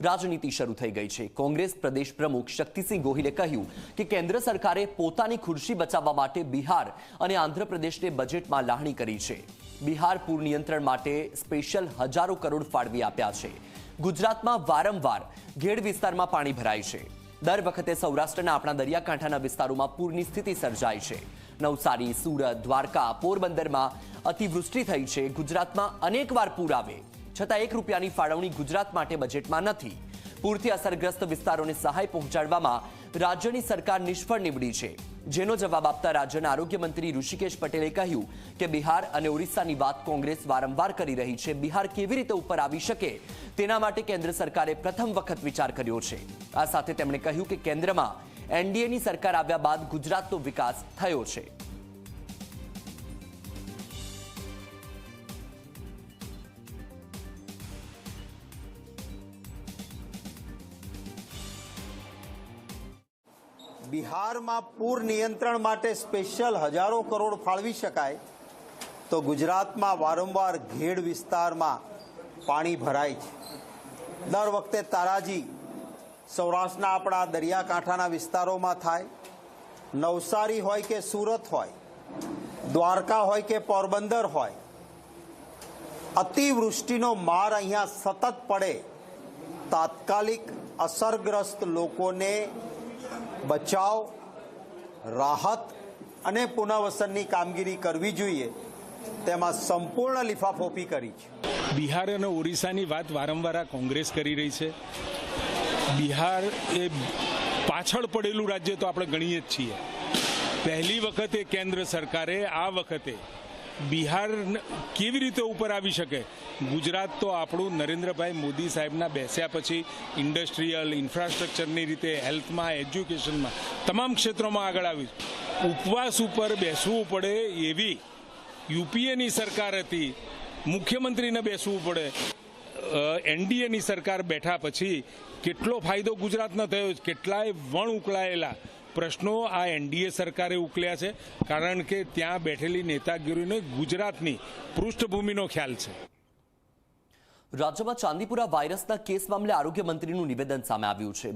રાજનીતિ શરૂ થઈ ગઈ છે. કોંગ્રેસ પ્રદેશ પ્રમુખ શક્તિસિંહ ગોહિલે કહ્યું કે કેન્દ્ર સરકારે પોતાની ખુરશી બચાવવા માટે બિહાર અને આંધ્રપ્રદેશને બજેટમાં લાહણી કરી છે. બિહાર પૂર નિયંત્રણ માટે સ્પેશિયલ હજારો કરોડ ફાળવી આપ્યા છે. ગુજરાતમાં વારંવાર ઘેડ વિસ્તારમાં પાણી ભરાય છે. દર વખતે સૌરાષ્ટ્રના આપણા દરિયાકાંઠાના વિસ્તારોમાં પૂરની સ્થિતિ સર્જાય છે. નવસારી, સુરત, દ્વારકા પોરબંદરમાં અતિવૃષ્ટિ થઈ છે. ગુજરાતમાં અનેકવાર પૂર આવે. છતાં એક રૂપિયાની ફાળવણી ગુજરાત માટે બજેટમાં નથી. પૂરથી અસરગ્રસ્ત વિસ્તારોને સહાય પહોંચાડવામાં રાજ્યની સરકાર નિષ્ફળ નીવડી છે. જેનો જવાબ આપતા રાજ્યના આરોગ્ય મંત્રી ઋષિકેશ પટેલે કહ્યું કે બિહાર અને ઓરિસ્સાની વાત કોંગ્રેસ વારંવાર કરી રહી છે. બિહાર કેવી રીતે ઉપર આવી શકે તેના માટે કેન્દ્ર સરકારે પ્રથમ વખત વિચાર કર્યો છે. આ સાથે તેમણે કહ્યું કે કેન્દ્રમાં એનડીએની સરકાર આવ્યા બાદ ગુજરાતનો વિકાસ થયો છે. બિહારમાં પૂર નિયંત્રણ માટે સ્પેશિયલ હજારો કરોડ ફાળવી શકાય તો ગુજરાતમાં વારંવાર ઘેડ વિસ્તારમાં પાણી ભરાય છે. દર વખતે તારાજી સૌરાષ્ટ્રના આપણા દરિયાકાંઠાના વિસ્તારોમાં થાય. નવસારી હોય કે સુરત હોય, દ્વારકા હોય કે પોરબંદર હોય, અતિવૃષ્ટિનો માર અહીંયા સતત પડે. તાત્કાલિક અસરગ્રસ્ત લોકોને બચાવ, રાહત અને પુનઃવસનની કામગીરી કરવી જોઈએ. તેમાં સંપૂર્ણ લિફાફોપી કરી છે. બિહાર અને ઓરિસ્સાની વાત વારંવાર આ કોંગ્રેસ કરી રહી છે. બિહાર એ પાછળ પડેલું રાજ્ય તો આપણે ગણીએ જ છીએ. પહેલી વખતે કેન્દ્ર સરકારે, આ વખતે બિહાર કેવી રીતે ઉપર આવી શકે? ગુજરાત તો આપણું નરેન્દ્રભાઈ મોદી સાહેબના બેસ્યા પછી ઇન્ડસ્ટ્રીયલ ઇન્ફ્રાસ્ટ્રક્ચરની રીતે, હેલ્થમાં, એજ્યુકેશનમાં, તમામ ક્ષેત્રોમાં આગળ આવ્યું ઉપવાસ ઉપર બેસવું પડે એવી યુપીએની સરકાર હતી. મુખ્યમંત્રીને બેસવું પડે. એનડીએની સરકાર બેઠા પછી કેટલો ફાયદો ગુજરાતનો થયો? કેટલાય વણ ઉકળાયેલા. પ્રશ્નો આ એનડીએ સરકારે ઉકલ્યા છે, કારણ કે ત્યાં બેઠેલી નેતાગીરીને ગુજરાતની પૃષ્ઠભૂમિનો ખ્યાલ છે. રાજ્યમાં ચાંદીપુરા વાયરસના કેસ મામલે આરોગ્ય મંત્રીનું નિવેદન સામે આવ્યું છે.